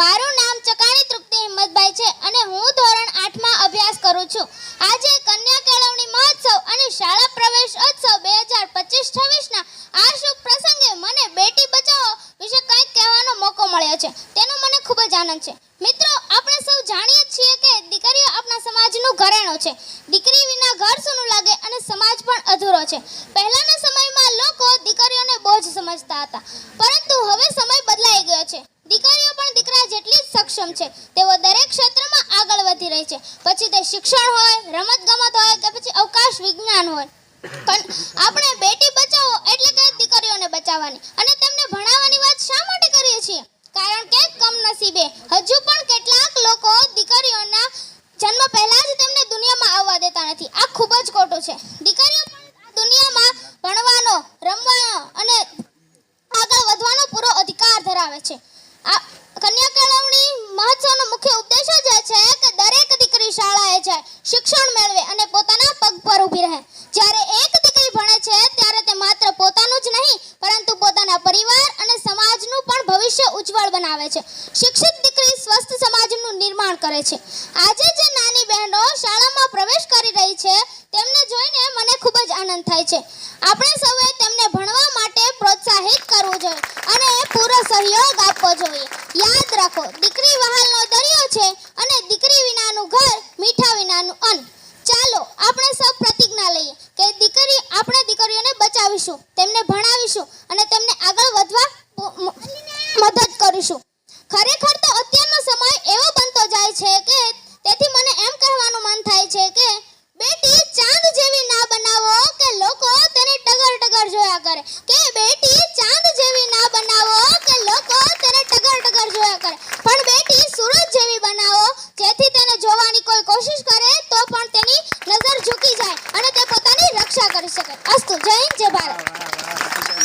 મારું નામ ચકાણી તૃપ્તિ હિંમતભાઈ છે અને હું ધોરણ આઠમાં અભ્યાસ કરું છું. આજે કન્યા કેળવણી મહોત્સવ અને શાળા પ્રવેશ ઉત્સવ બે હજાર પચીસ છવ્વીસના આ શુભ પ્રસંગે મને બેટી બચાવો વિશે કંઈક કહેવાનો મોકો મળ્યો છે. તેનો મને ખૂબ જ આનંદ છે. મિત્રો, આપણે સૌ જાણીએ છીએ કે દીકરીઓ આપણા સમાજનું ઘરેણું છે. દીકરી વિના ઘર સૂનું લાગે અને સમાજ પણ અધૂરો છે. પહેલાના સમયમાં લોકો દીકરીઓને બોજ સમજતા હતા. પરંતુ હવે સમય બદલાઈ ગયો છે દીકરીઓ પણ દીકરા જેટલી જ સક્ષમ છે. તેઓ દરેક ક્ષેત્રમાં આગળ વધી રહી છે. પછી તે શિક્ષણ હોય, રમત ગમત હોય કે પછી અવકાશ વિજ્ઞાન હોય. પણ આપણે બેટી બચાવો એટલે કે દીકરીઓને બચાવવાની. અને તેમને ભણાવવાની વાત શા માટે કરીએ છીએ? કારણ કે કમનસીબે હજુ પણ કેટલાક લોકો દીકરીઓના જન્મ પહેલા જ તેમને દુનિયામાં આવવા દેતા નથી. આ ખૂબ જ ખોટું છે. દીકરીઓ દુનિયામાં ભણવાનો, રમવાનો અને આગળ વધવાનો પૂરો અધિકાર ધરાવે છે. આ કન્યા મહોત્સવનો મુખ્ય ઉદ્દેશ જ છે કે દરેક દીકરી શાળાએ જાય શિક્ષણ મેળવે અને પોતાના પગ પર ઊભી રહે. જ્યારે એક દીકરી ભણે છે, ત્યારે તે માત્ર પોતાનું જ નહીં, પરંતુ પોતાના પરિવાર અને સમાજનું પણ ભવિષ્ય ઉજ્જવળ બનાવે છે. શિક્ષિત દીકરી સ્વસ્થ સમાજનું નિર્માણ કરે છે. આજે જે નાની બહેનો શાળામાં પ્રવેશ કરી રહી છે, તેમને જોઈને મને ખૂબ જ આનંદ થાય છે. આપણે સૌએ તેમને ભણવા માટે પ્રોત્સાહિત કરવું જોઈએ અને પૂરો સહયોગ આપવો જોઈએ. યાદ રાખો, દીકરી વહાલનો દરિયો છે અને દીકરી વિનાનું ઘર મીઠા વિનાનું અન્ન. ચાલો, આપણે સૌ પ્રતિજ્ઞા લઈએ કે દીકરી, આપણે દીકરીઓને બચાવીશું, તેમને ભણાવીશું અને તેમને આગળ વધવા મદદ કરીશું. ખરેખર તો અત્યારનો સમય એવો બનતો જાય છે કે તેથી મને એમ કહેવાનું મન થાય છે કે, બેટી, ચાંદ જેવી ના બનાવો કે લોકો તેને ટગર ટગર જોયા કરે. કે, બેટી, ચાંદ જેવી ના બનાવો કે લોકો शकत असतो. जय जय भारत.